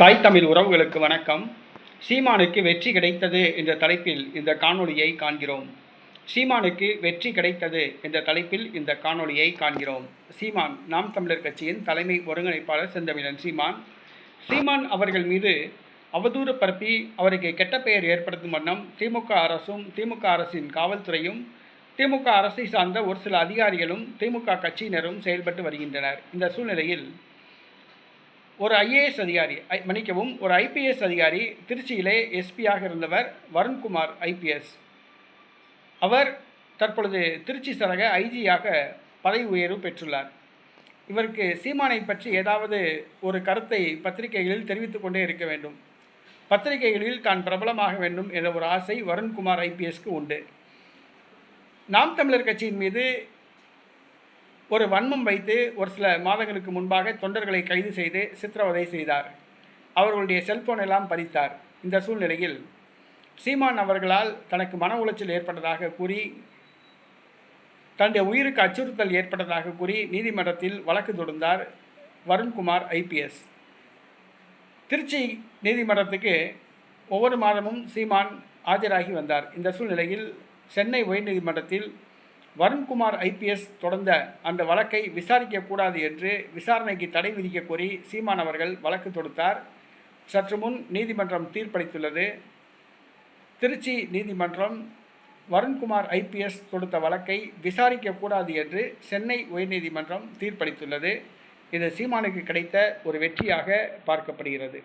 தாய் தமிழ் உறவுகளுக்கு வணக்கம். சீமானுக்கு வெற்றி கிடைத்தது என்ற தலைப்பில் இந்த காணொளியை காண்கிறோம். சீமானுக்கு வெற்றி கிடைத்தது என்ற தலைப்பில் இந்த காணொளியை காண்கிறோம். சீமான் நாம் தமிழர் கட்சியின் தலைமை ஒருங்கிணைப்பாளர் செந்தமிழன் சீமான். சீமான் அவர்கள் மீது அவதூறு பரப்பி அவருக்கு கெட்ட பெயர் ஏற்படுத்தும் வண்ணம் திமுக அரசும் திமுக அரசின் காவல்துறையும் திமுக அரசை சார்ந்த ஒரு சில அதிகாரிகளும் திமுக கட்சியினரும் செயல்பட்டு வருகின்றனர். இந்த சூழ்நிலையில் ஒரு ஐஏஎஸ் அதிகாரி ஐ- மன்னிக்கவும் ஒரு ஐபிஎஸ் அதிகாரி திருச்சியிலே எஸ்பியாக இருந்தவர் வருண்குமார் ஐபிஎஸ் அவர் தற்பொழுது திருச்சி சரக ஐஜியாக பதவி உயர்வு பெற்றுள்ளார். இவருக்கு சீமானை பற்றி ஏதாவது ஒரு கருத்தை பத்திரிகைகளில் தெரிவித்து கொண்டே இருக்க வேண்டும். பத்திரிகைகளில் தான் பிரபலமாக வேண்டும் என்ற ஒரு ஆசை வருண்குமார் ஐபிஎஸ்க்கு உண்டு. நாம் தமிழர் கட்சியின் மீது ஒரு வன்மம் வைத்து ஒரு சில மாதங்களுக்கு முன்பாக தொண்டர்களை கைது செய்து சித்திரவதை செய்தார். அவர்களுடைய செல்போன் எல்லாம் பறித்தார். இந்த சூழ்நிலையில் சீமான் அவர்களால் தனக்கு மன உளைச்சல் ஏற்பட்டதாக கூறி தன்னுடைய உயிருக்கு அச்சுறுத்தல் ஏற்பட்டதாக கூறி நீதிமன்றத்தில் வழக்கு தொடுந்தார் வருண்குமார் ஐபிஎஸ். திருச்சி நீதிமன்றத்துக்கு ஒவ்வொரு மாதமும் சீமான் ஆஜராகி வந்தார். இந்த சூழ்நிலையில் சென்னை உயர்நீதிமன்றத்தில் வருண்குமார் ஐபிஎஸ் தொடர்ந்த அந்த வழக்கை விசாரிக்கக்கூடாது என்று விசாரணைக்கு தடை விதிக்க கோரி சீமான் அவர்கள் வழக்கு தொடுத்தார். சற்று முன் நீதிமன்றம் தீர்ப்பளித்துள்ளது. திருச்சி நீதிமன்றம் வருண்குமார் ஐபிஎஸ் தொடுத்த வழக்கை விசாரிக்கக்கூடாது என்று சென்னை உயர்நீதிமன்றம் தீர்ப்பளித்துள்ளது. இது சீமானுக்கு கிடைத்த ஒரு வெற்றியாக பார்க்கப்படுகிறது.